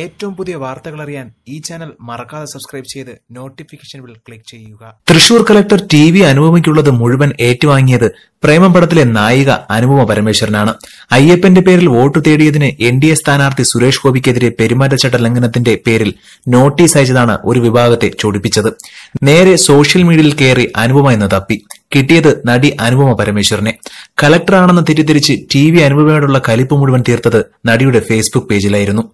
ഏറ്റവും പുതിയ വാർത്തകൾ അറിയാൻ ഈ ചാനൽ മറക്കാതെ സബ്സ്ക്രൈബ് ചെയ്ത് നോട്ടിഫിക്കേഷൻ ബിൽ ക്ലിക്ക് ചെയ്യുക. തൃശൂർ കളക്ടർ ടി വി അനുപമയ്ക്കുള്ളത് മുഴുവൻ ഏറ്റുവാങ്ങിയത് പ്രേമം പടത്തിലെ നായിക അനുപമ പരമേശ്വരനാണ്. അയ്യപ്പന്റെ പേരിൽ വോട്ട് തേടിയതിന് എൻ ഡി എ സ്ഥാനാർത്ഥി സുരേഷ് ഗോപിക്കെതിരെ പെരുമാറ്റച്ചട്ട ലംഘനത്തിന്റെ പേരിൽ നോട്ടീസ് അയച്ചതാണ് ഒരു വിഭാഗത്തെ ചൊടിപ്പിച്ചത്. നേരെ സോഷ്യൽ മീഡിയയിൽ കയറി അനുപമ എന്ന് തപ്പി. കിട്ടിയത് നടി അനുപമ പരമേശ്വരനെ കളക്ടറാണെന്ന് തെറ്റിദ്ധരിച്ച് ടി വി അനുപമയോടുള്ള കലിപ്പ് മുഴുവൻ തീർത്തത് നടിയുടെ ഫേസ്ബുക്ക് പേജിലായിരുന്നു.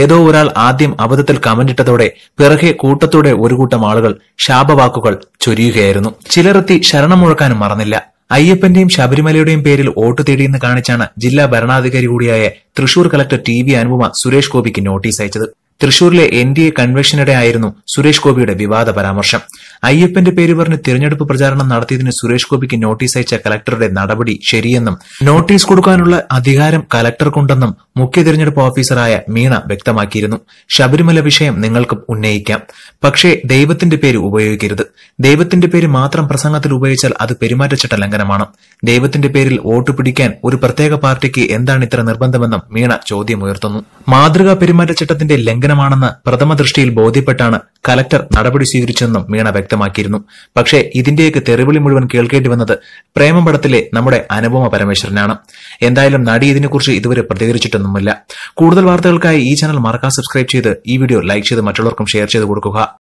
ഏതോ ഒരാൾ ആദ്യം അബദ്ധത്തിൽ കമന്റിട്ടതോടെ പിറകെ കൂട്ടത്തോടെ ഒരു കൂട്ടം ആളുകൾ ശാപവാക്കുകൾ ചൊരിയുകയായിരുന്നു. ചിലരെത്തി ശരണം മുഴക്കാനും മറന്നില്ല. അയ്യപ്പന്റെയും ശബരിമലയുടെയും പേരിൽ വോട്ട് തേടിയെന്ന് കാണിച്ചാണ് ജില്ലാ ഭരണാധികാരി കൂടിയായ Thrissur collector T V Anupama Suresh ഗോപിക്ക് നോട്ടീസ് അയച്ചത്. തൃശൂരിലെ എൻ ഡി എ കൺവെൻഷനിടെ ആയിരുന്നു സുരേഷ് ഗോപിയുടെ വിവാദ പരാമർശം. അയ്യപ്പന്റെ പേര് പറഞ്ഞ് തിരഞ്ഞെടുപ്പ് പ്രചാരണം നടത്തിയതിന് സുരേഷ് ഗോപിക്ക് നോട്ടീസ് അയച്ച കലക്ടറുടെ നടപടി ശരിയെന്നും നോട്ടീസ് കൊടുക്കാനുള്ള അധികാരം കലക്ടർക്കുണ്ടെന്നും മുഖ്യ തിരഞ്ഞെടുപ്പ് ഓഫീസറായ മീണ വ്യക്തമാക്കിയിരുന്നു. ശബരിമല വിഷയം നിങ്ങൾക്കും ഉന്നയിക്കാം. പക്ഷേ ദൈവത്തിന്റെ പേര് ഉപയോഗിക്കരുത്. ദൈവത്തിന്റെ പേര് മാത്രം പ്രസംഗത്തിൽ ഉപയോഗിച്ചാൽ അത് പെരുമാറ്റച്ചട്ട ലംഘനമാണ്. ദൈവത്തിന്റെ പേരിൽ വോട്ട് പിടിക്കാൻ ഒരു പ്രത്യേക പാർട്ടിക്ക് എന്താണ് ഇത്ര നിർബന്ധമെന്നും മീണ ചോദ്യമുയർത്തുന്നു. മാതൃകാ പെരുമാറ്റച്ചട്ടത്തിന്റെ ലംഘനമാണെന്ന് പ്രഥമ ദൃഷ്ടിയിൽ ബോധ്യപ്പെട്ടാണ് കലക്ടർ നടപടി സ്വീകരിച്ചതെന്നും മീണ വ്യക്തമാക്കിയിരുന്നു. പക്ഷേ ഇതിന്റെയൊക്കെ തെറിവിളി മുഴുവൻ കേൾക്കേണ്ടി വന്നത് പ്രേമപടത്തിലെ നമ്മുടെ അനുപമ പരമേശ്വരനാണ്. എന്തായാലും നടി ഇതിനെക്കുറിച്ച് ഇതുവരെ പ്രതികരിച്ചിട്ടൊന്നുമില്ല. കൂടുതൽ വാർത്തകൾക്കായി ഈ ചാനൽ മറക്കാതെ സബ്സ്ക്രൈബ് ചെയ്ത് ഈ വീഡിയോ ലൈക്ക് ചെയ്ത് മറ്റുള്ളവർക്കും ഷെയർ ചെയ്ത് കൊടുക്കുക.